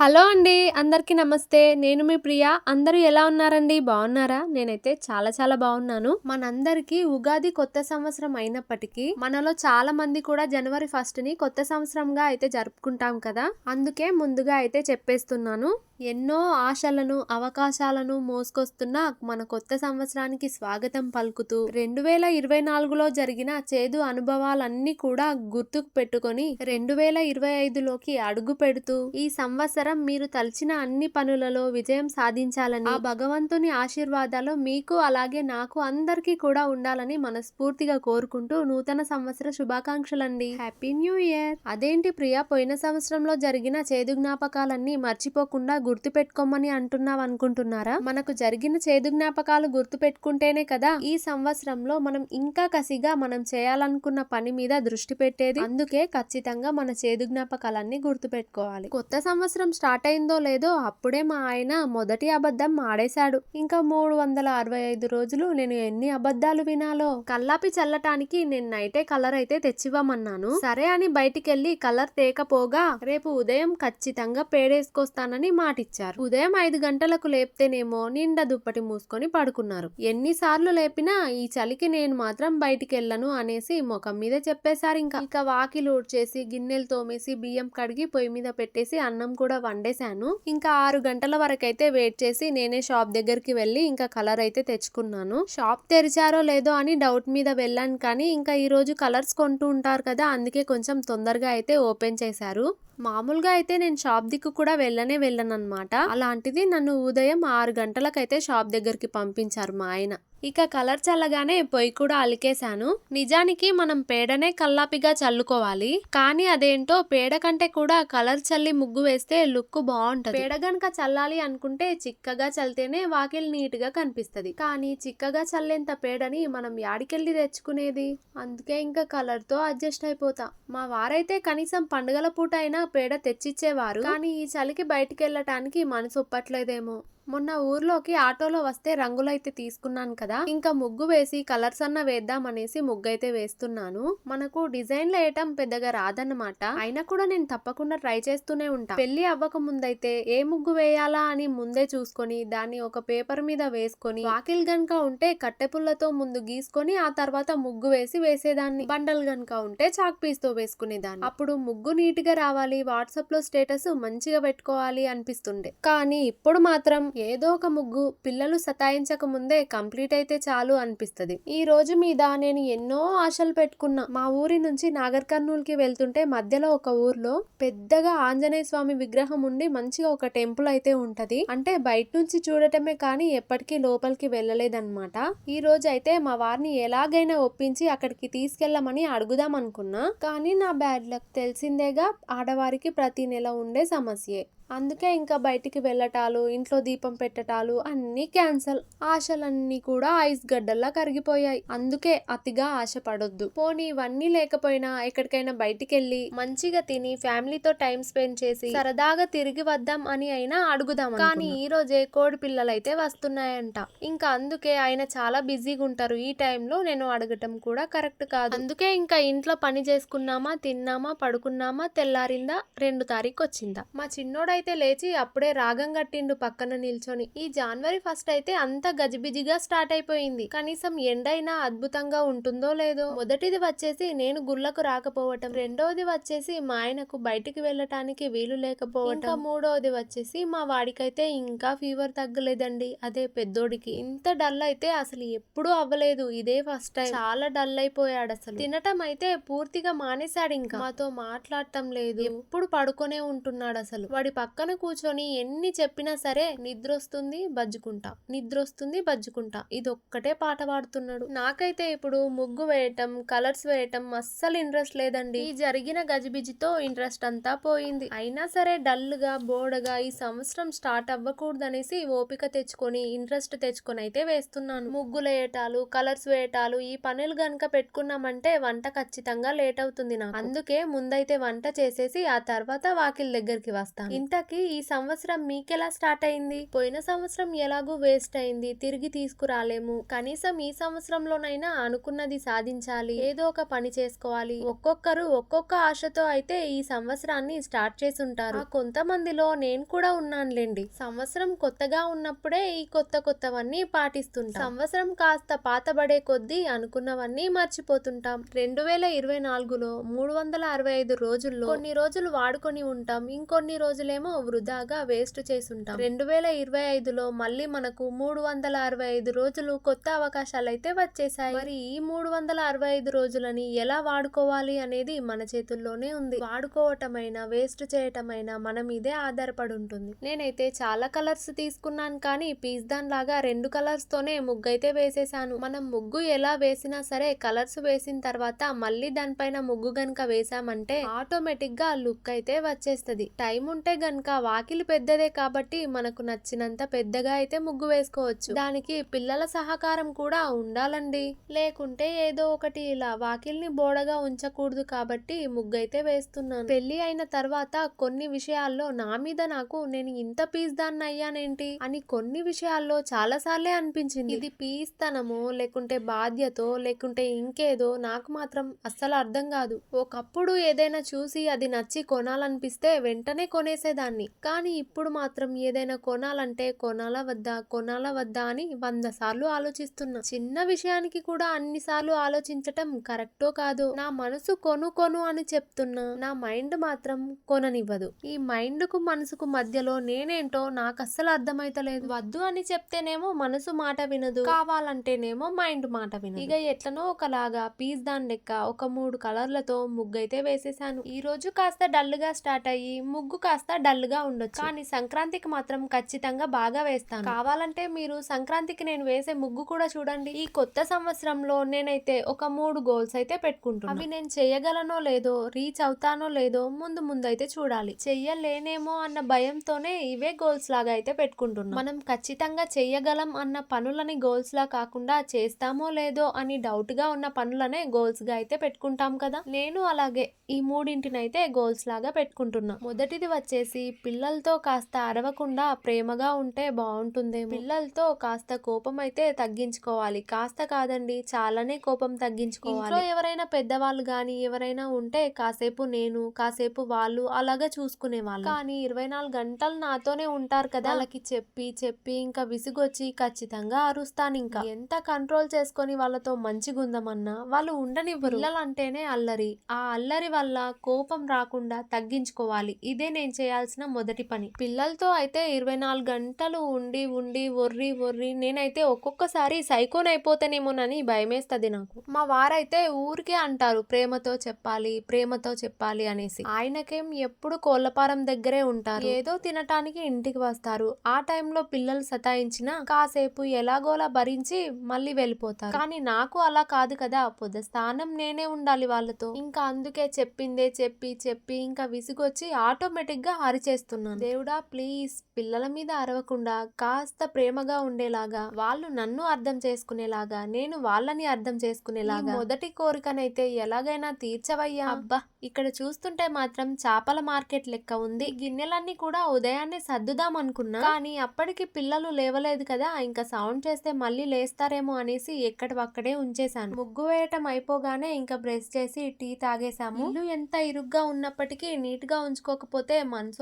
Hello అండి అందరికీ నమస్తే. నేను మీ ప్రియ. అందరూ ఎలా ఉన్నారండి? బాగున్నారా? నేనైతే చాలా చాలా బాగున్నాను. మనందరికీ ఉగాది కొత్త సంవత్సరం అయినప్పటికీ మనలో చాలా మంది కూడా జనవరి ఫస్ట్ని కొత్త సంవత్సరంగా అయితే జరుపుకుంటాం కదా. అందుకే ముందుగా అయితే చెప్పేస్తున్నాను. ఎన్నో ఆశలను అవకాశాలను మోసుకొస్తున్న మన కొత్త సంవత్సరానికి స్వాగతం పలుకుతూ రెండు వేల ఇరవై నాలుగులో జరిగిన చేదు అనుభవాలన్నీ కూడా గుర్తుకు పెట్టుకొని రెండు వేల ఇరవై ఐదులోకి అడుగు పెడుతూ ఈ సంవత్సరం మీరు తలచిన అన్ని పనులలో విజయం సాధించాలని ఆ భగవంతుని ఆశీర్వాదాలు మీకు అలాగే నాకు అందరికీ కూడా ఉండాలని మనస్ఫూర్తిగా కోరుకుంటూ నూతన సంవత్సర శుభాకాంక్షలండి. Happy new year! అదేంటి ప్రియా పోయిన సంవత్సరంలో జరిగిన చేదు జ్ఞాపకాలన్నీ మర్చిపోకుండా గుర్తుపెట్టుకోమని అంటున్నావు అనుకుంటున్నారా మనకు జరిగిన చేదు జ్ఞాపకాలు గుర్తుపెట్టుకుంటేనే కదా ఈ సంవత్సరంలో మనం ఇంకా కసిగా మనం చేయాలనుకున్న పని మీద దృష్టి పెట్టేది? అందుకే ఖచ్చితంగా మన చేదు జ్ఞాపకాలన్నీ గుర్తుపెట్టుకోవాలి. కొత్త సంవత్సరం స్టార్ట్ అయిందో లేదో అప్పుడే మా ఆయన మొదటి అబద్ధం ఆడేశాడు. ఇంకా మూడు వందల అరవై ఐదు రోజులు నేను ఎన్ని అబద్ధాలు వినాలో? కల్లాపి చల్లటానికి నేను నైటే కలర్ అయితే తెచ్చివ్వమన్నాను. సరే అని బయటికెళ్ళి కలర్ తేకపోగా రేపు ఉదయం ఖచ్చితంగా పేడేసుకొస్తానని మాటిచ్చారు. ఉదయం ఐదు గంటలకు లేపితేనేమో నిండా దుప్పటి మూసుకొని పడుకున్నారు. ఎన్నిసార్లు లేపినా ఈ చలికి నేను మాత్రం బయటికి వెళ్ళను అనేసి ముఖం మీద చెప్పేశారు ఇంకా ఇంకా వాకిలు ఊడ్చేసి గిన్నెలు తోమేసి బియ్యం కడిగి పొయ్యి మీద పెట్టేసి అన్నం కూడా వండేశాను. ఇంకా ఆరు గంటల వరకు అయితే వెయిట్ చేసి నేనే షాప్ దగ్గరికి వెళ్ళి ఇంకా కలర్ అయితే తెచ్చుకున్నాను. షాప్ తెరిచారో లేదో అని డౌట్ మీద వెళ్ళాను కానీ ఇంకా ఈ రోజు కలర్స్ కొంటూ ఉంటారు కదా అందుకే కొంచెం తొందరగా అయితే ఓపెన్ చేశారు. మామూలుగా అయితే నేను షాప్ దిక్కు కూడా వెళ్ళనే వెళ్ళను అనమాట అలాంటిది నన్ను ఉదయం ఆరు గంటలకైతే షాప్ దగ్గరికి పంపించారు మా ఆయన. ఇక కలర్ చల్లగానే పొయ్యి కూడా అలికేశాను. నిజానికి మనం పేడనే కల్లాపిగా చల్లుకోవాలి. కానీ అదేంటో పేడ కంటే కూడా కలర్ చల్లి ముగ్గు వేస్తే లుక్ బాగుంటది. పేడ గనక చల్లాలి అనుకుంటే చిక్కగా చల్లితేనే వాకిల్ నీట్గా కనిపిస్తుంది. కానీ చిక్కగా చల్లేంత పేడని మనం యాడికెళ్ళి తెచ్చుకునేది? అందుకే ఇంకా కలర్తో అడ్జస్ట్ అయిపోతా. మా వారైతే కనీసం పండుగల పూట అయినా పేడ తెచ్చిచ్చేవారు. కానీ ఈ చలికి బయటికి వెళ్ళటానికి మనసు ఒప్పట్లేదేమో. మొన్న ఊర్లోకి ఆటోలో వస్తే రంగులైతే తీసుకున్నాను కదా. ఇంకా ముగ్గు వేసి కలర్స్ అన్న వేద్దాం అనేసి ముగ్గు అయితే వేస్తున్నాను. మనకు డిజైన్లు వేయటం పెద్దగా రాదన్నమాట. అయినా కూడా నేను తప్పకుండా ట్రై చేస్తూనే ఉంటా. పెళ్ళి అవ్వక ముందైతే ఏ ముగ్గు వేయాలా అని ముందే చూసుకొని దాన్ని ఒక పేపర్ మీద వేసుకొని వాకిల్ గనక ఉంటే కట్టెపుల్లతో ముందు గీసుకొని ఆ తర్వాత ముగ్గు వేసి వేసేదాన్ని. బండల్ గనక ఉంటే చాక్ పీస్తో వేసుకునేదాన్ని. అప్పుడు ముగ్గు నీట్గా రావాలి వాట్సాప్లో స్టేటస్ మంచిగా పెట్టుకోవాలి అనిపిస్తుండే. కానీ ఇప్పుడు మాత్రం ఏదో ఒక ముగ్గు పిల్లలు సతాయించక ముందే కంప్లీట్ అయితే చాలు అనిపిస్తుంది. ఈ రోజు మీద నేను ఎన్నో ఆశలు పెట్టుకున్నా. మా ఊరి నుంచి నాగర్ కర్నూలుకి వెళ్తుంటే మధ్యలో ఒక ఊర్లో పెద్దగా ఆంజనేయ స్వామి విగ్రహం ఉండి మంచిగా ఒక టెంపుల్ అయితే ఉంటది. అంటే బయట నుంచి చూడటమే కానీ ఎప్పటికీ లోపలికి వెళ్ళలేదన్నమాట. ఈ రోజు అయితే మా వారిని ఎలాగైనా ఒప్పించి అక్కడికి తీసుకెళ్ళమని అడుగుదాం అనుకున్నా. కానీ నా బ్యాడ్ లక్ తెలిసిందేగా ఆడవారికి ప్రతి నెల ఉండే సమస్యే. అందుకే ఇంకా బయటికి వెళ్ళటాలు ఇంట్లో దీపం పెట్టటాలు అన్నీ క్యాన్సల్. ఆశలన్నీ కూడా ఐస్ గడ్డల్లా కరిగిపోయాయి. అందుకే అతిగా ఆశ పడొద్దు పోనీ ఇవన్నీ లేకపోయినా ఎక్కడికైనా బయటికి వెళ్ళి మంచిగా తిని ఫ్యామిలీతో టైం స్పెండ్ చేసి సరదాగా తిరిగి వద్దాం అని అయినా అడుగుదాం కానీ ఈ రోజే కోడి పిల్లలు అయితే వస్తున్నాయంట. ఇంకా అందుకే ఆయన చాలా బిజీగా ఉంటారు ఈ టైంలో నేను అడగటం కూడా కరెక్ట్ కాదు. అందుకే ఇంకా ఇంట్లో పని చేసుకున్నామా తిన్నామా పడుకున్నామా తెల్లారిందా రెండు తారీఖు వచ్చిందా మా చిన్నోడైతే అయితే లేచి అప్పుడే రాగం కట్టిండు పక్కన నిల్చొని. ఈ జనవరి ఫస్ట్ అయితే అంత గజిబిజిగా స్టార్ట్ అయిపోయింది. కనీసం ఎండైనా అద్భుతంగా ఉంటుందో లేదో. మొదటిది వచ్చేసి నేను గుళ్ళకు రాకపోవటం. రెండోది వచ్చేసి మా ఆయనకు బయటికి వెళ్ళటానికి వీలు లేకపోవటం. ఇంకా మూడోది వచ్చేసి మా వాడికైతే ఇంకా ఫీవర్ తగ్గలేదండి. అదే పెద్దోడికి. ఇంత డల్ అయితే అసలు ఎప్పుడూ అవ్వలేదు. ఇదే ఫస్ట్ టైం. చాలా డల్ అయిపోయాడు అసలు. తినటం అయితే పూర్తిగా మానేశాడు ఇంకా. మాతో మాట్లాడటం లేదు. ఎప్పుడు పడుకొనే ఉంటున్నాడు అసలు. వాడి పక్క పక్కన కూర్చొని ఎన్ని చెప్పినా సరే నిద్ర వస్తుంది బజ్జుకుంటా. నిద్ర వస్తుంది బజ్జుకుంటా. ఇది ఒక్కటే పాట పాడుతున్నాడు. నాకైతే ఇప్పుడు ముగ్గు వేయటం కలర్స్ వేయటం అస్సలు ఇంట్రెస్ట్ లేదండి. ఈ జరిగిన గజిబిజితో ఇంట్రెస్ట్ అంతా పోయింది. అయినా సరే డల్గా బోర్డగా బోడగా ఈ సంవత్సరం స్టార్ట్ అవ్వకూడదనేసి ఓపిక తెచ్చుకొని ఇంట్రెస్ట్ తెచ్చుకొని అయితే వేస్తున్నాను. ముగ్గులు వేయటాలు కలర్స్ వేయటాలు ఈ పనులు గనక పెట్టుకున్నామంటే వంట ఖచ్చితంగా లేట్ అవుతుంది నాకు. అందుకే ముందైతే వంట చేసేసి ఆ తర్వాత వాకిల్ దగ్గరికి వస్తాను. ఇంత ప్రియాకి ఈ సంవత్సరం మీకెలా స్టార్ట్ అయింది? పోయిన సంవత్సరం ఎలాగూ వేస్ట్ అయింది తిరిగి తీసుకురాలేము. కనీసం ఈ సంవత్సరంలోనైనా అనుకున్నది సాధించాలి. ఏదో ఒక పని చేసుకోవాలి. ఒక్కొక్కరు ఒక్కొక్క ఆశతో అయితే ఈ సంవత్సరాన్ని స్టార్ట్ చేసుంటారు. కొంతమందిలో నేను కూడా ఉన్నానులేండి. సంవత్సరం కొత్తగా ఉన్నప్పుడే ఈ కొత్త కొత్తవన్నీ పాటిస్తుంటాం. సంవత్సరం కాస్త పాతబడే కొద్దీ అనుకున్నవన్నీ మర్చిపోతుంటాం. రెండు వేల ఇరవై నాలుగులో మూడు వందల అరవై ఐదు రోజుల్లో కొన్ని రోజులు వాడుకొని ఉంటాం. ఇంకొన్ని రోజులేమో వృధాగా వేస్ట్ చేసుంటాం రెండు వేల ఇరవై ఐదులో మళ్ళీ మనకు మూడు వందల అరవై ఐదు రోజులు కొత్త అవకాశాలు అయితే వచ్చేసాయి మరి ఈ మూడు వందల అరవై ఐదు రోజులని ఎలా వాడుకోవాలి అనేది మన చేతుల్లోనే ఉంది. వాడుకోవటమైనా వేస్ట్ చేయటమైనా మన మీదే ఆధారపడి ఉంటుంది నేనైతే చాలా కలర్స్ తీసుకున్నాను కానీ పీస్ దాన్ లాగా రెండు కలర్స్ తోనే ముగ్గు అయితే వేసేసాను మనం ముగ్గు ఎలా వేసినా సరే కలర్స్ వేసిన తర్వాత మళ్ళీ దానిపైన ముగ్గు గనక వేసామంటే ఆటోమేటిక్గా లుక్ అయితే వచ్చేస్తుంది. టైం ఉంటే గనక వాకిలి పెద్దదే కాబట్టి మనకు నచ్చినంత పెద్దగా అయితే ముగ్గు వేసుకోవచ్చు. దానికి పిల్లల సహకారం కూడా ఉండాలండి. లేకుంటే ఏదో ఒకటి ఇలా వాకిల్ని బోడగా ఉంచకూడదు కాబట్టి ముగ్గు అయితే వేస్తున్నాను. పెళ్ళి అయిన తర్వాత కొన్ని విషయాల్లో నా మీద నాకు నేను ఇంత పీస్ దాన్ని అయ్యానేంటి అని కొన్ని విషయాల్లో చాలా సార్లే అనిపించింది. ఇది పీస్తనమో లేకుంటే బాధ్యతో లేకుంటే ఇంకేదో నాకు మాత్రం అస్సలు అర్థం కాదు. ఒకప్పుడు ఏదైనా చూసి అది నచ్చి కొనాలనిపిస్తే వెంటనే కొనేసేదాన్ని. కానీ ఇప్పుడు మాత్రం ఏదైనా కొనాలంటే కొనాలా వద్దా కొనాలా వద్దా అని వంద సార్లు ఆలోచిస్తున్నా. చిన్న విషయానికి కూడా అన్ని సార్లు ఆలోచించటం కరెక్టో కాదు నా మనసు కొను కొను అని చెప్తున్నా. నా మైండ్ మాత్రం కొననివ్వదు. ఈ మైండ్కు మనసుకు మధ్యలో నేనేంటో నాకు అస్సలు అర్థమైతలేదు. వద్దు అని చెప్తేనేమో మనసు మాట వినదు. కావాలంటేనేమో మైండ్ మాట వినదు. ఇక ఎట్లనో ఒకలాగా పీస్ దాని లెక్క ఒక మూడు కలర్లతో ముగ్గు అయితే వేసేసాను. ఈ రోజు కాస్త డల్గా స్టార్ట్ అయ్యి ముగ్గు కాస్త డల్గా ఉండొచ్చు. కానీ సంక్రాంతికి మాత్రం ఖచ్చితంగా బాగా వేస్తాను. కావాలంటే మీరు సంక్రాంతికి నేను వేసే ముగ్గు కూడా చూడండి. ఈ కొత్త సంవత్సరంలో నేనైతే ఒక మూడు గోల్స్ అయితే పెట్టుకుంటున్నాను అవి నేను చేయగలనో లేదో రీచ్ అవుతానో లేదో ముందు ముందు అయితే చూడాలి. చెయ్యలేనేమో అన్న భయంతోనే ఇవే గోల్స్ లాగా అయితే పెట్టుకుంటున్నాం. మనం ఖచ్చితంగా చెయ్యగలం అన్న పనులని గోల్స్ లా కాకుండా చేస్తామో లేదో అని డౌట్గా ఉన్న పనులనే గోల్స్గా అయితే పెట్టుకుంటాం కదా. నేను అలాగే ఈ మూడింటినైతే గోల్స్ లాగా పెట్టుకుంటున్నా. మొదటిది వచ్చేసి పిల్లలతో కాస్త అరవకుండా ప్రేమగా ఉంటే బాగుంటుంది పిల్లలతో కాస్త కోపం అయితే తగ్గించుకోవాలి. కాస్త కాదండి చాలానే కోపం తగ్గించుకోవాలి. ఇంట్లో ఎవరైనా పెద్దవాళ్ళు గాని ఎవరైనా ఉంటే కాసేపు నేను కాసేపు వాళ్ళు అలాగా చూసుకునే వాళ్ళు కానీ ఇరవై నాలుగు గంటలు నాతోనే ఉంటారు కదా. వాళ్ళకి చెప్పి చెప్పి ఇంకా విసుగొచ్చి ఖచ్చితంగా అరుస్తాను ఇంకా. ఎంత కంట్రోల్ చేసుకొని వాళ్ళతో మంచిగా ఉందామన్నా వాళ్ళు ఉండనివ్వరు. పిల్లలంటేనే అల్లరి. ఆ అల్లరి వల్ల కోపం రాకుండా తగ్గించుకోవాలి. ఇదే నేను చేయాల్సిన మొదటి పని. పిల్లలతో అయితే ఇరవై నాలుగు గంటలు ఉండి ఉండి ఒర్రి ఒర్రి నేనైతే ఒక్కొక్కసారి సైకోన్ అయిపోతానేమోనని భయమేస్తుంది నాకు. మా వారైతే ఊరికే అంటారు ప్రేమతో చెప్పాలి ప్రేమతో చెప్పాలి అనేసి. ఆయనకేం ఎప్పుడు కోళ్ళపారం దగ్గరే ఉంటారు. ఏదో తినటానికి ఇంటికి వస్తారు. ఆ టైంలో పిల్లలు సతాయించిన కాసేపు ఎలాగోలా భరించి మళ్ళీ వెళ్ళిపోతారు. కానీ నాకు అలా కాదు కదా పొద్దు స్థానం నేనే ఉండాలి వాళ్ళతో. ఇంకా అందుకే చెప్పిందే చెప్పి చెప్పి ఇంకా విసుగొచ్చి ఆటోమేటిక్గా అరిచేస్తున్నాను దేవుడా ప్లీజ్ పిల్లల మీద అరవకుండా కాస్త ప్రేమగా ఉండేలాగా వాళ్ళు నన్ను అర్థం చేసుకునేలాగా నేను వాళ్ళని అర్థం చేసుకునేలాగా. మొదటి కోరికనైతే ఎలాగైనా తీర్చవయ్యా. అబ్బా ఇక్కడ చూస్తుంటే మాత్రం చేపల మార్కెట్ లెక్క ఉంది. గిన్నెలన్నీ కూడా ఉదయాన్నే సర్దుదాం అనుకున్నా. కానీ అప్పటికి పిల్లలు లేవలేదు కదా ఇంకా సౌండ్ చేస్తే మళ్ళీ లేస్తారేమో అనేసి ఎక్కడివక్కడే ఉంచేశాను. ముగ్గు వేయటం అయిపోగానే ఇంకా బ్రష్ చేసి టీ తాగేశాము. ఇల్లు ఎంత ఇరుగ్గా ఉన్నప్పటికీ నీట్గా ఉంచుకోకపోతే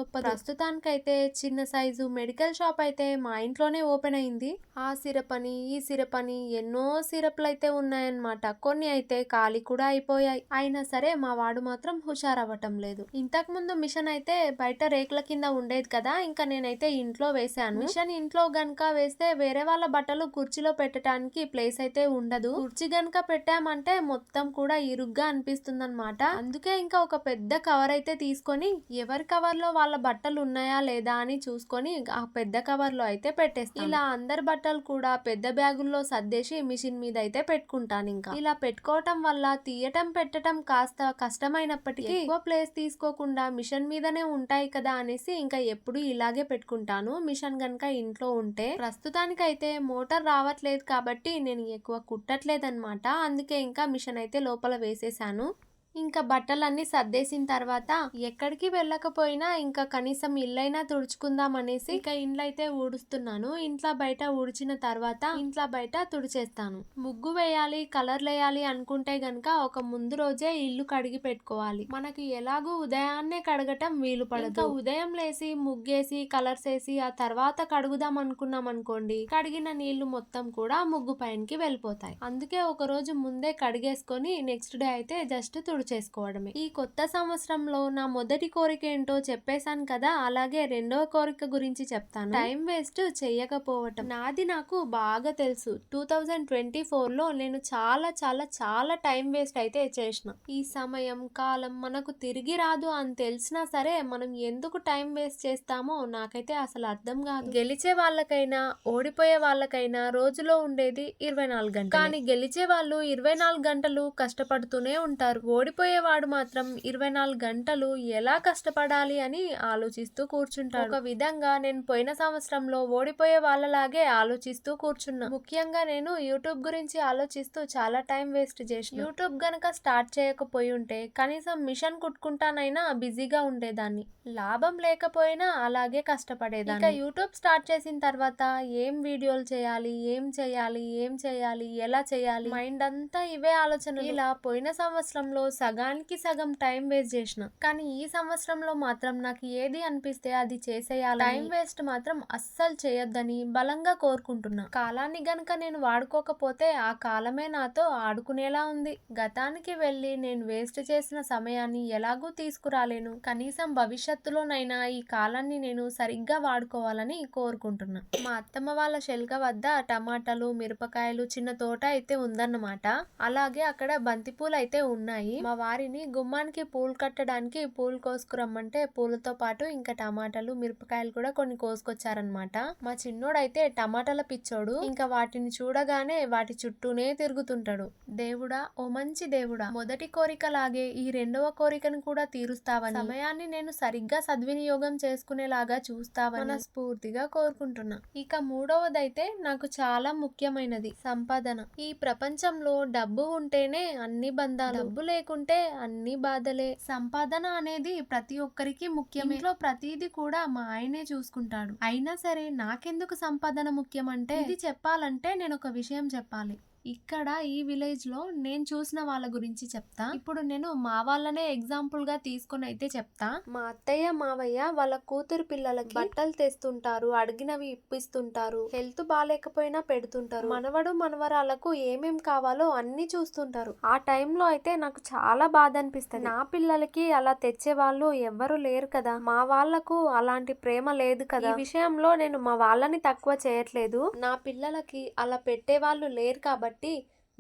మనసొప్ప ప్రస్తుతానికైతే చిన్న సైజు మెడికల్ షాప్ అయితే మా ఇంట్లోనే ఓపెన్ అయింది. ఆ సిరప్ అని ఈ సిరప్ అని ఎన్నో సిరప్లు అయితే ఉన్నాయన్నమాట. కొన్ని అయితే ఖాళీ కూడా అయిపోయాయి. అయినా సరే మా వాడు మాత్రం హుషారవ్వటం లేదు. ఇంతకు ముందు మిషన్ అయితే బయట రేకుల కింద ఉండేది కదా ఇంకా నేనైతే ఇంట్లో వేసాను మిషన్ ఇంట్లో గనక వేస్తే వేరే వాళ్ళ బట్టలు కుర్చీలో పెట్టడానికి ప్లేస్ అయితే ఉండదు. కుర్చీ గనక పెట్టామంటే మొత్తం కూడా ఇరుగ్గా అనిపిస్తుంది అనమాట అందుకే ఇంకా ఒక పెద్ద కవర్ అయితే తీసుకొని ఎవరి కవర్లో వాళ్ళ బట్టలు ఉన్నాయా లేదా అని చూసుకొని ఆ పెద్ద కవర్లో అయితే పెట్టేస్తాను. ఇలా అందరి బట్టలు కూడా పెద్ద బ్యాగుల్లో సర్దేసి మిషన్ మీద అయితే పెట్టుకుంటాను ఇంకా. ఇలా పెట్టుకోవటం వల్ల తీయటం పెట్టటం కాస్త కష్టమైనప్పటికీ ఎక్కువ ప్లేస్ తీసుకోకుండా మిషన్ మీదనే ఉంటాయి కదా అనేసి ఇంకా ఎప్పుడు ఇలాగే పెట్టుకుంటాను. మిషన్ గనక ఇంట్లో ఉంటే ప్రస్తుతానికైతే మోటార్ రావట్లేదు కాబట్టి నేను ఎక్కువ కుట్టట్లేదు అనమాట అందుకే ఇంకా మిషన్ అయితే లోపల వేసేసాను. ఇంకా బట్టలన్నీ సర్దేసిన తర్వాత ఎక్కడికి వెళ్ళకపోయినా ఇంకా కనీసం ఇల్లైనా తుడుచుకుందాం అనేసి ఇంకా ఇండ్లు అయితే ఊడుస్తున్నాను. ఇంట్లో బయట ఊడ్చిన తర్వాత ఇంట్లో బయట తుడిచేస్తాను. ముగ్గు వేయాలి కలర్ వేయాలి అనుకుంటే గనక ఒక ముందు రోజే ఇల్లు కడిగి పెట్టుకోవాలి. మనకి ఎలాగూ ఉదయాన్నే కడగటం వీలు పడదు. ఉదయం లేసి ముగ్గేసి కలర్స్ వేసి ఆ తర్వాత కడుగుదాం అనుకున్నాం అనుకోండి కడిగిన నీళ్ళు మొత్తం కూడా ముగ్గు పైనకి వెళ్ళిపోతాయి. అందుకే ఒక రోజు ముందే కడిగేసుకొని నెక్స్ట్ డే అయితే జస్ట్ చేసుకోవడమే. ఈ కొత్త సంవత్సరంలో నా మొదటి కోరిక ఏంటో చెప్పేశాను కదా అలాగే రెండవ కోరిక గురించి చెప్తాను. టైం వేస్ట్ చెయ్యకపోవటం నాది నాకు బాగా తెలుసు. టూ థౌజండ్ ట్వంటీ ఫోర్లో నేను చాలా చాలా చాలా టైం వేస్ట్ అయితే చేసిన. ఈ సమయం కాలం మనకు తిరిగి రాదు అని తెలిసినా సరే మనం ఎందుకు టైం వేస్ట్ చేస్తామో నాకైతే అసలు అర్థం కాదు. గెలిచే వాళ్ళకైనా ఓడిపోయే వాళ్ళకైనా రోజులో ఉండేది ఇరవై నాలుగు గంటలు. కానీ గెలిచే వాళ్ళు ఇరవై నాలుగు గంటలు కష్టపడుతూనే ఉంటారు. ఓడిపోయేవాడు మాత్రం ఇరవై నాలుగు గంటలు ఎలా కష్టపడాలి అని ఆలోచిస్తూ కూర్చుంటాడు. ఒక విధంగా నేను పోయిన సంవత్సరంలో ఓడిపోయే వాళ్ళలాగే ఆలోచిస్తూ కూర్చున్నా. ముఖ్యంగా నేను యూట్యూబ్ గురించి ఆలోచిస్తూ చాలా టైం వేస్ట్ చేసిన. యూట్యూబ్ గనక స్టార్ట్ చేయకపోయి ఉంటే కనీసం మిషన్ కుట్టుకుంటానైనా బిజీగా ఉండేదాన్ని. లాభం లేకపోయినా అలాగే కష్టపడేదాన్ని. ఇక యూట్యూబ్ స్టార్ట్ చేసిన తర్వాత ఏం వీడియోలు చేయాలి ఏం చేయాలి ఏం చేయాలి ఎలా చేయాలి? మైండ్ అంతా ఇవే ఆలోచన ఇలా పోయిన సంవత్సరంలో సగానికి సగం టైం వేస్ట్ చేసిన. కానీ ఈ సంవత్సరంలో మాత్రం నాకు ఏది అనిపిస్తే అది చేసేయాలి టైం వేస్ట్ మాత్రం అస్సలు చేయొద్దని బలంగా కోరుకుంటున్నా. కాలాన్ని గనక నేను వాడుకోకపోతే ఆ కాలమే నాతో ఆడుకునేలా ఉంది. గతానికి వెళ్ళి నేను వేస్ట్ చేసిన సమయాన్ని ఎలాగూ తీసుకురాలేను. కనీసం భవిష్యత్తులోనైనా ఈ కాలాన్ని నేను సరిగ్గా వాడుకోవాలని కోరుకుంటున్నా. మా అత్తమ్మ వాళ్ళ శెల్క వద్ద టమాటాలు మిరపకాయలు చిన్న తోట అయితే ఉందన్నమాట. అలాగే అక్కడ బంతిపూలు అయితే ఉన్నాయి. మా వారిని గుమ్మానికి పూలు కట్టడానికి పూలు కోసుకురమ్మంటే పూలతో పాటు ఇంకా టమాటాలు మిరపకాయలు కూడా కొన్ని కోసుకొచ్చారనమాట మా చిన్నోడైతే టమాటాల పిచ్చోడు. ఇంకా వాటిని చూడగానే వాటి చుట్టూనే తిరుగుతుంటాడు. దేవుడా ఓ మంచి దేవుడా మొదటి కోరిక లాగే ఈ రెండవ కోరికను కూడా తీరుస్తావని. సమయాన్ని నేను సరిగ్గా సద్వినియోగం చేసుకునేలాగా చూస్తావని స్ఫూర్తిగా కోరుకుంటున్నా. ఇక మూడవదైతే నాకు చాలా ముఖ్యమైనది సంపాదన. ఈ ప్రపంచంలో డబ్బు ఉంటేనే అన్ని బంధాలు. డబ్బు లేకుండా లేకుంటే అన్ని బాధలే. సంపాదన అనేది ప్రతి ఒక్కరికి ముఖ్యం ఇంట్లో ప్రతిదీ కూడా మా ఆయనే చూసుకుంటాడు. అయినా సరే నాకెందుకు సంపాదన ముఖ్యం అంటే ఇది చెప్పాలంటే నేను ఒక విషయం చెప్పాలి. ఇక్కడ ఈ విలేజ్లో నేను చూసిన వాళ్ళ గురించి చెప్తా. ఇప్పుడు నేను మా వాళ్ళనే ఎగ్జాంపుల్గా తీసుకొని అయితే చెప్తా. మా అత్తయ్య మావయ్య వాళ్ళ కూతురు పిల్లలకి బట్టలు తెస్తుంటారు అడిగినవి ఇప్పిస్తుంటారు హెల్త్ బాగాలేకపోయినా పెడుతుంటారు. మనవడు మనవరాలకు ఏమేం కావాలో అన్ని చూస్తుంటారు. ఆ టైంలో అయితే నాకు చాలా బాధ అనిపిస్తుంది నా పిల్లలకి అలా తెచ్చే వాళ్ళు ఎవ్వరు లేరు కదా. మా వాళ్ళకు అలాంటి ప్రేమ లేదు కదా. ఈ విషయంలో నేను మా వాళ్ళని తక్కువ చేయట్లేదు. నా పిల్లలకి అలా పెట్టే వాళ్ళు లేరు కాబట్టి కాబట్టి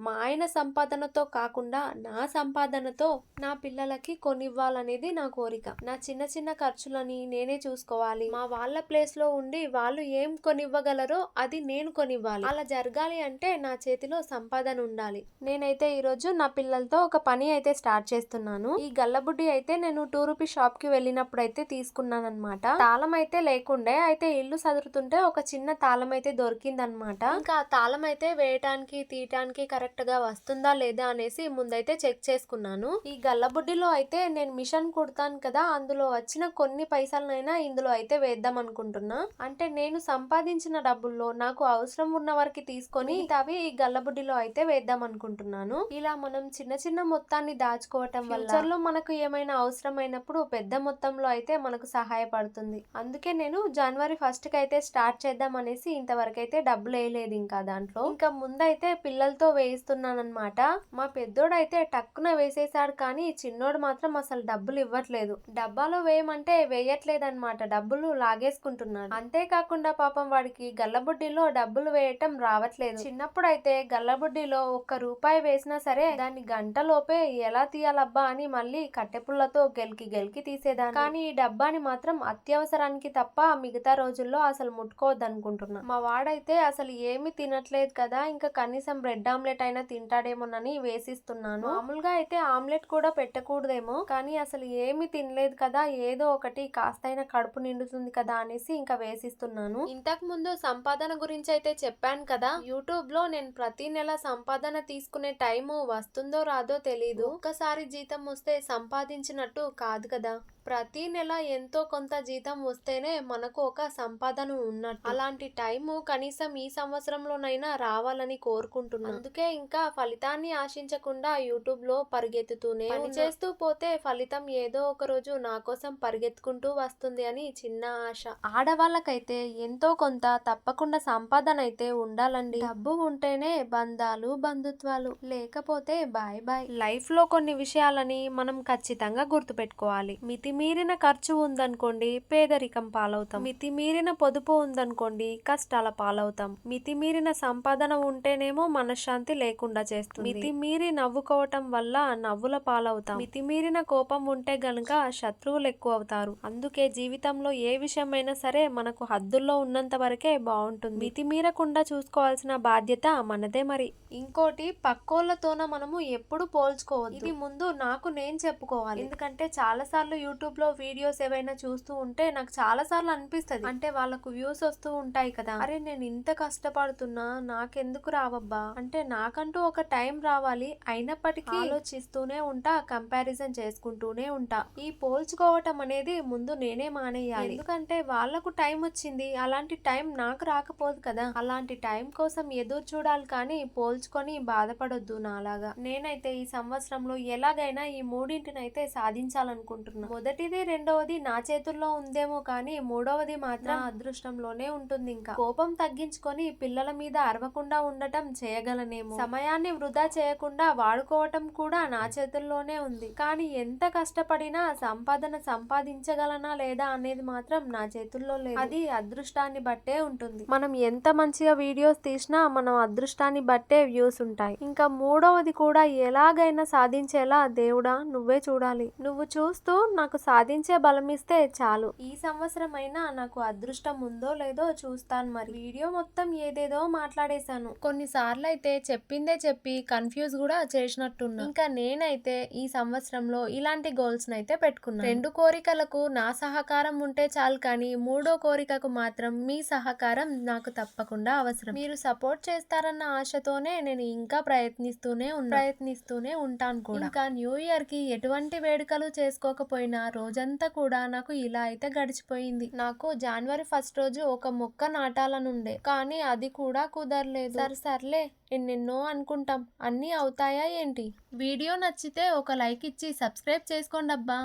మా ఆయన సంపాదనతో కాకుండా నా సంపాదనతో నా పిల్లలకి కొనివ్వాలనేది నా కోరిక. నా చిన్న చిన్న ఖర్చులని నేనే చూసుకోవాలి. మా వాళ్ళ ప్లేస్లో ఉండి వాళ్ళు ఏం కొనివ్వగలరో అది నేను కొనివ్వాలి. అలా జరగాలి అంటే నా చేతిలో సంపాదన ఉండాలి. నేనైతే ఈరోజు నా పిల్లలతో ఒక పని అయితే స్టార్ట్ చేస్తున్నాను. ఈ గల్లబుడ్డి అయితే నేను టూ రూపీ షాప్కి వెళ్ళినప్పుడు అయితే తీసుకున్నాను అనమాట తాళం అయితే లేకుండే అయితే ఇల్లు సదురుతుంటే ఒక చిన్న తాళం అయితే దొరికిందనమాట ఇంకా తాళం అయితే వేయటానికి తీయటానికి కరెక్ట్ గా వస్తుందా లేదా అనేసి ముందైతే చెక్ చేసుకున్నాను. ఈ గల్లబుడ్డిలో అయితే నేను మిషన్ కుడతాను కదా అందులో వచ్చిన కొన్ని పైసలనైనా ఇందులో అయితే వేద్దాం అనుకుంటున్నా. అంటే నేను సంపాదించిన డబ్బుల్లో నాకు అవసరం ఉన్న వరకు తీసుకొని అవి ఈ గల్లబుడ్డిలో అయితే వేద్దాం అనుకుంటున్నాను. ఇలా మనం చిన్న చిన్న మొత్తాన్ని దాచుకోవటం వల్ల లో మనకు ఏమైనా అవసరమైనప్పుడు పెద్ద మొత్తంలో అయితే మనకు సహాయపడుతుంది. అందుకే నేను జనవరి ఫస్ట్కి అయితే స్టార్ట్ చేద్దాం అనేసి ఇంతవరకు అయితే డబ్బులు వేయలేదు ఇంకా దాంట్లో. ఇంకా ముందైతే పిల్లలతో వేసి అనమాట మా పెద్దోడైతే టక్కున వేసేసాడు కానీ చిన్నోడు మాత్రం అసలు డబ్బులు ఇవ్వట్లేదు. డబ్బాలో వేయమంటే వేయట్లేదన్నమాట. డబ్బులు లాగేసుకుంటున్నాడు. అంతేకాకుండా పాపం వాడికి గల్లబుడ్డిలో డబ్బులు వేయటం రావట్లేదు. చిన్నప్పుడు అయితే గల్లబుడ్డిలో ఒక్క రూపాయి వేసినా సరే దాన్ని గంటలోపే ఎలా తీయాలబ్బా అని మళ్ళీ కట్టెపుల్లతో గెలికి గెలికి తీసేదాన్ని. కానీ ఈ డబ్బాని మాత్రం అత్యవసరానికి తప్ప మిగతా రోజుల్లో అసలు ముట్టుకోవద్దు అనుకుంటున్నా మా వాడైతే అసలు ఏమి తినట్లేదు కదా ఇంకా కనీసం బ్రెడ్ ఆమ్లెట్ అయినా తింటాడేమోనని వేసిస్తున్నాను. మామూలుగా అయితే ఆమ్లెట్ కూడా పెట్టకూడదేమో కానీ అసలు ఏమి తినలేదు కదా ఏదో ఒకటి కాస్తైనా కడుపు నిండుతుంది కదా అనేసి ఇంకా వేసిస్తున్నాను. ఇంతకు ముందు సంపాదన గురించి అయితే చెప్పాను కదా యూట్యూబ్లో నేను ప్రతి నెల సంపాదన తీసుకునే టైము వస్తుందో రాదో తెలీదు. ఒక్కసారి జీతం వస్తే సంపాదించినట్టు కాదు కదా. ప్రతి నెల ఎంతో కొంత జీతం వస్తేనే మనకు ఒక సంపాదన ఉన్నట్టు. అలాంటి టైము కనీసం ఈ సంవత్సరంలోనైనా రావాలని కోరుకుంటున్నాను అందుకే ఇంకా ఫలితాన్ని ఆశించకుండా యూట్యూబ్లో పరిగెత్తుతూనే పని చేస్తూ పోతే ఫలితం ఏదో ఒక రోజు నా కోసం పరిగెత్తుకుంటూ వస్తుంది అని చిన్న ఆశ. ఆడవాళ్ళకైతే ఎంతో కొంత తప్పకుండా సంపాదన అయితే ఉండాలండి. డబ్బు ఉంటేనే బంధాలు బంధుత్వాలు లేకపోతే బాయ్ బాయ్. లైఫ్లో కొన్ని విషయాలని మనం ఖచ్చితంగా గుర్తుపెట్టుకోవాలి. మితిమీరిన ఖర్చు ఉందనుకోండి పేదరికం పాలవుతాం. మితిమీరిన పొదుపు ఉందనుకోండి కష్టాల పాలవుతాం. మితిమీరిన సంపాదన ఉంటేనేమో మనశ్శాంతి లేకుండా చేస్తుంది. మితిమీరి నవ్వుకోవటం వల్ల నవ్వుల పాలవుతాం. మితిమీరిన కోపం ఉంటే గనుక శత్రువులు ఎక్కువ అవుతారు అందుకే జీవితంలో ఏ విషయమైనా సరే మనకు హద్దుల్లో ఉన్నంత వరకే బాగుంటుంది. మితిమీరకుండా చూసుకోవాల్సిన బాధ్యత మనదే మరి. ఇంకోటి పక్కోళ్ళతోన మనము ఎప్పుడు పోల్చుకోవద్దు. ఇది ముందు నాకు నేను చెప్పుకోవాలి. ఎందుకంటే చాలా సార్లు యూట్యూబ్ లో వీడియోస్ ఏవైనా చూస్తూ ఉంటే నాకు చాలా సార్లు అనిపిస్తది. అంటే వాళ్ళకు వ్యూస్ వస్తూ ఉంటాయి కదా. అరే నేను ఇంత కష్టపడుతున్నా నాకెందుకు రావబ్బా? అంటే నాకంటూ ఒక టైం రావాలి. అయినప్పటికీ ఆలోచిస్తూనే ఉంటా కంపారిజన్ చేసుకుంటూనే ఉంటా. ఈ పోల్చుకోవటం అనేది ముందు నేనే మానేయాలి. ఎందుకంటే వాళ్ళకు టైం వచ్చింది. అలాంటి టైం నాకు రాకపోదు కదా. అలాంటి టైం కోసం ఎదురు చూడాలి కానీ పోల్చుకొని బాధపడొద్దు నాలాగా. నేనైతే ఈ సంవత్సరంలో ఎలాగైనా ఈ మూడింటిని అయితే సాధించాలనుకుంటున్నా మొదటిది రెండవది నా చేతుల్లో ఉందేమో కానీ మూడవది మాత్రం అదృష్టంలోనే ఉంటుంది ఇంకా కోపం తగ్గించుకొని పిల్లల మీద అరవకుండా ఉండటం చేయగలనేమో. సమయాన్ని వృధా చేయకుండా వాడుకోవటం కూడా నా చేతుల్లోనే ఉంది. కానీ ఎంత కష్టపడినా సంపాదన సంపాదించగలనా లేదా అనేది మాత్రం నా చేతుల్లో లేదు. అది అదృష్టాన్ని బట్టే ఉంటుంది. మనం ఎంత మంచిగా వీడియోస్ తీసినా మనం అదృష్టాన్ని బట్టే వ్యూస్ ఉంటాయి. ఇంకా మూడవది కూడా ఎలాగైనా సాధించేలా దేవుడా నువ్వే చూడాలి. నువ్వు చూస్తూ నాకు సాధించే బలం ఇస్తే చాలు. ఈ సంవత్సరం అయినా నాకు అదృష్టం ఉందో లేదో చూస్తాను మరి. వీడియో మొత్తం ఏదేదో మాట్లాడేశాను. కొన్నిసార్లు అయితే చెప్పిందే చెప్పి కన్ఫ్యూజ్ కూడా చేసినట్టున్నా. ఇంకా నేనైతే ఈ సంవత్సరంలో ఇలాంటి గోల్స్ అయితే పెట్టుకున్నాను రెండు కోరికలకు నా సహకారం ఉంటే చాలు కానీ మూడో కోరికకు మాత్రం మీ సహకారం నాకు తప్పకుండా అవసరం. మీరు సపోర్ట్ చేస్తారన్న ఆశతోనే నేను ఇంకా ప్రయత్నిస్తూనే ప్రయత్నిస్తూనే ఉంటాను కూడా. ఇంకా న్యూ ఇయర్కి ఎటువంటి వేడుకలు చేసుకోకపోయినా రోజంతా కూడా నాకు ఇలా అయితే గడిచిపోయింది. నాకు జనవరి ఫస్ట్ రోజు ఒక మొక్క నాటాలనుండే. కానీ అది కూడా కుదరలేదు. సరే సర్లే ఎన్నెన్నో అనుకుంటాం. అన్నీ అవుతాయా ఏంటి? వీడియో నచ్చితే ఒక లైక్ ఇచ్చి సబ్స్క్రైబ్ చేసుకోండి అబ్బా